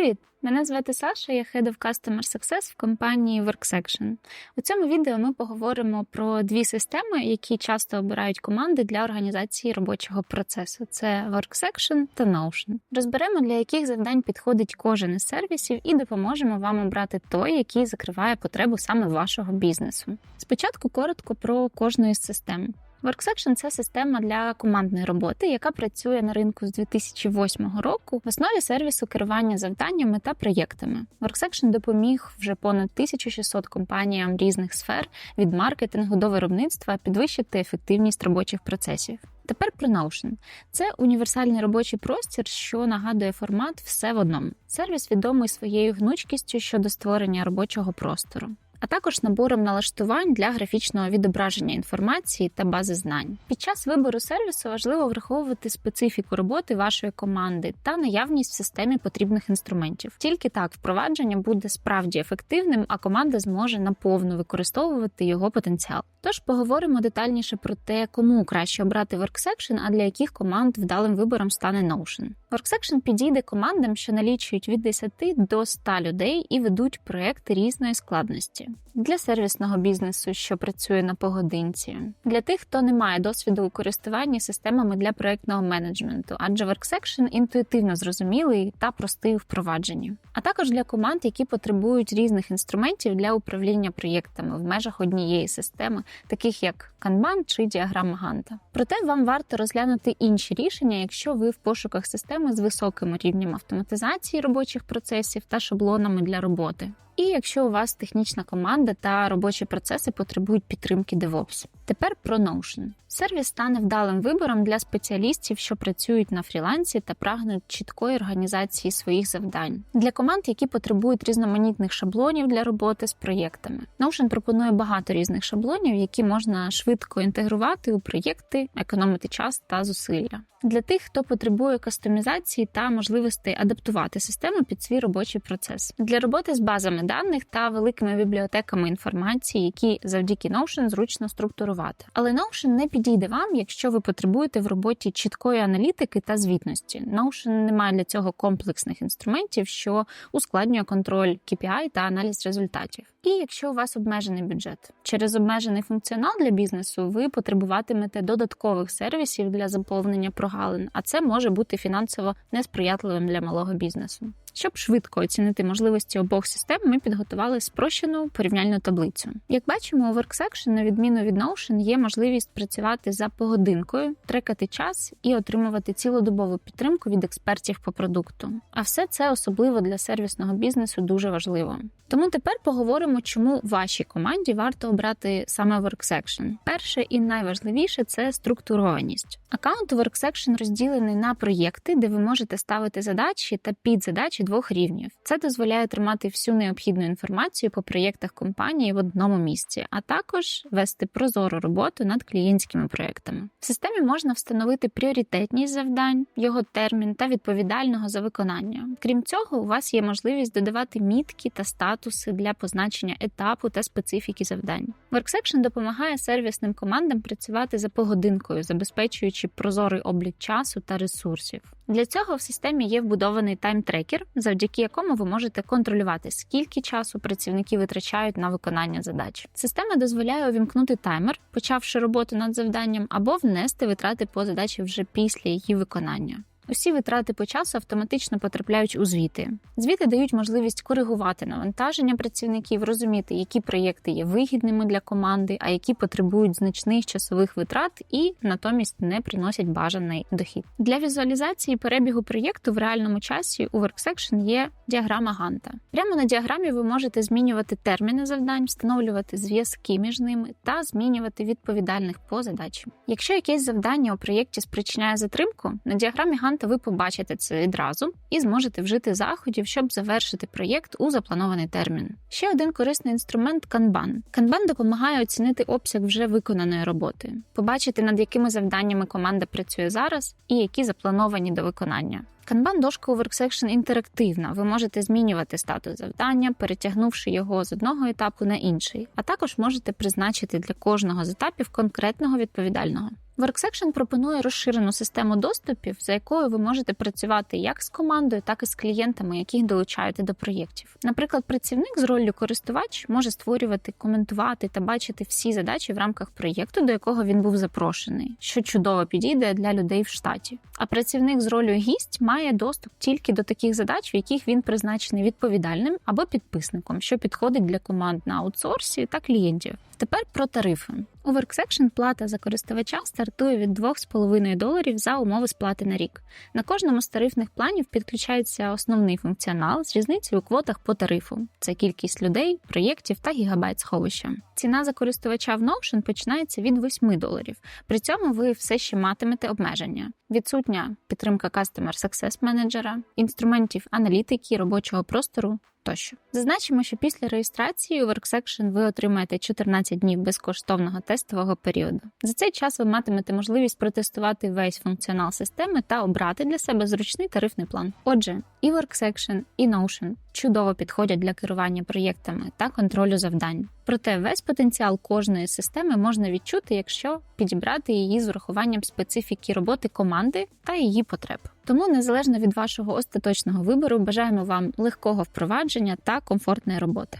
Привіт! Мене звати Саша, я Head of Customer Success в компанії WorkSection. У цьому відео ми поговоримо про дві системи, які часто обирають команди для організації робочого процесу: це WorkSection та Notion. Розберемо, для яких завдань підходить кожен із сервісів, і допоможемо вам обрати той, який закриває потребу саме вашого бізнесу. Спочатку коротко про кожну із систем. WorkSection – це система для командної роботи, яка працює на ринку з 2008 року в основі сервісу керування завданнями та проєктами. WorkSection допоміг вже понад 1600 компаніям різних сфер від маркетингу до виробництва підвищити ефективність робочих процесів. Тепер про Notion. Це універсальний робочий простір, що нагадує формат все в одному. Сервіс відомий своєю гнучкістю щодо створення робочого простору а також набором налаштувань для графічного відображення інформації та бази знань. Під час вибору сервісу важливо враховувати специфіку роботи вашої команди та наявність в системі потрібних інструментів. Тільки так впровадження буде справді ефективним, а команда зможе наповну використовувати його потенціал. Тож поговоримо детальніше про те, кому краще обрати WorkSection, а для яких команд вдалим вибором стане Notion. WorkSection підійде командам, що налічують від 10 до 100 людей і ведуть проекти різної складності для сервісного бізнесу, що працює на погодинці, для тих, хто не має досвіду у користуванні системами для проектного менеджменту, адже WorkSection інтуїтивно зрозумілий та простий у впровадженні, а також для команд, які потребують різних інструментів для управління проєктами в межах однієї системи, таких як Kanban чи діаграма Ганта. Проте вам варто розглянути інші рішення, якщо ви в пошуках системи з високим рівнем автоматизації робочих процесів та шаблонами для роботи і якщо у вас технічна команда та робочі процеси потребують підтримки DevOps. Тепер про Notion. Сервіс стане вдалим вибором для спеціалістів, що працюють на фрілансі та прагнуть чіткої організації своїх завдань для команд, які потребують різноманітних шаблонів для роботи з проєктами. Notion пропонує багато різних шаблонів, які можна швидко інтегрувати у проєкти, економити час та зусилля. Для тих, хто потребує кастомізації та можливостей адаптувати систему під свій робочий процес для роботи з базами даних та великими бібліотеками інформації, які завдяки Notion зручно структурувати. Але Notion не підійде вам, якщо ви потребуєте в роботі чіткої аналітики та звітності. Notion не має для цього комплексних інструментів, що ускладнює контроль KPI та аналіз результатів. І якщо у вас обмежений бюджет через обмежений функціонал для бізнесу, ви потребуватимете додаткових сервісів для заповнення прогалин, а це може бути фінансово несприятливим для малого бізнесу. Щоб швидко оцінити можливості обох систем, ми підготували спрощену порівняльну таблицю. Як бачимо, у WorkSection, на відміну від Notion, є можливість працювати за погодинкою, трекати час і отримувати цілодобову підтримку від експертів по продукту. А все це особливо для сервісного бізнесу дуже важливо. Тому тепер поговоримо, чому вашій команді варто обрати саме WorkSection. Перше і найважливіше це структурованість. Аккаунт WorkSection розділений на проєкти, де ви можете ставити задачі та підзадачі двох рівнів. Це дозволяє тримати всю необхідну інформацію по проєктах компанії в одному місці, а також вести прозору роботу над клієнтськими проєктами. В системі можна встановити пріоритетність завдань, його термін та відповідального за виконання. Крім цього, у вас є можливість додавати мітки та статуси для позначення етапу та специфіки завдань. WorkSection допомагає сервісним командам працювати за погодинкою, забезпечуючи прозорий облік часу та ресурсів. Для цього в системі є вбудований тайм-трекер, завдяки якому ви можете контролювати, скільки часу працівники витрачають на виконання задач. Система дозволяє увімкнути таймер, почавши роботу над завданням, або внести витрати по задачі вже після її виконання. Усі витрати по часу автоматично потрапляють у звіти. Звіти дають можливість коригувати навантаження працівників, розуміти, які проєкти є вигідними для команди, а які потребують значних часових витрат і натомість не приносять бажаний дохід. Для візуалізації перебігу проєкту в реальному часі у WorkSection є діаграма Ганта. Прямо на діаграмі ви можете змінювати терміни завдань, встановлювати зв'язки між ними та змінювати відповідальних по задачі. Якщо якесь завдання у проєкті спричиняє затримку, на діаграмі Ганта ви побачите це відразу і зможете вжити заходів, щоб завершити проєкт у запланований термін. Ще один корисний інструмент Kanban. Kanban допомагає оцінити обсяг вже виконаної роботи, побачити, над якими завданнями команда працює зараз і які заплановані до виконання. Kanban дошка у WorkSection інтерактивна. Ви можете змінювати статус завдання, перетягнувши його з одного етапу на інший, а також можете призначити для кожного з етапів конкретного відповідального. WorkSection пропонує розширену систему доступів, за якою ви можете працювати як з командою, так і з клієнтами, яких долучаєте до проєктів. Наприклад, працівник з роллю користувач може створювати, коментувати та бачити всі задачі в рамках проєкту, до якого він був запрошений, що чудово підійде для людей в штаті. А працівник з ролью гість має доступ тільки до таких задач, в яких він призначений відповідальним або підписником, що підходить для команд на аутсорсі та клієнтів. Тепер про тарифи. У WorkSection плата за користувача стартує від 2,5 доларів за умови сплати на рік. На кожному з тарифних планів підключається основний функціонал з різницею у квотах по тарифу: це кількість людей, проєктів та гігабайт сховища. Ціна за користувача в Notion починається від 8 доларів. При цьому ви все ще матимете обмеження: відсутня підтримка Customer Success менеджера, інструментів аналітики, робочого простору. Тощо зазначимо, що після реєстрації у WorkSection ви отримаєте 14 днів безкоштовного тестового періоду. За цей час ви матимете можливість протестувати весь функціонал системи та обрати для себе зручний тарифний план. Отже, і WorkSection, і Notion чудово підходять для керування проєктами та контролю завдань. Проте весь потенціал кожної системи можна відчути, якщо підібрати її з урахуванням специфіки роботи команди та її потреб. Тому, незалежно від вашого остаточного вибору, бажаємо вам легкого впровадження та комфортної роботи.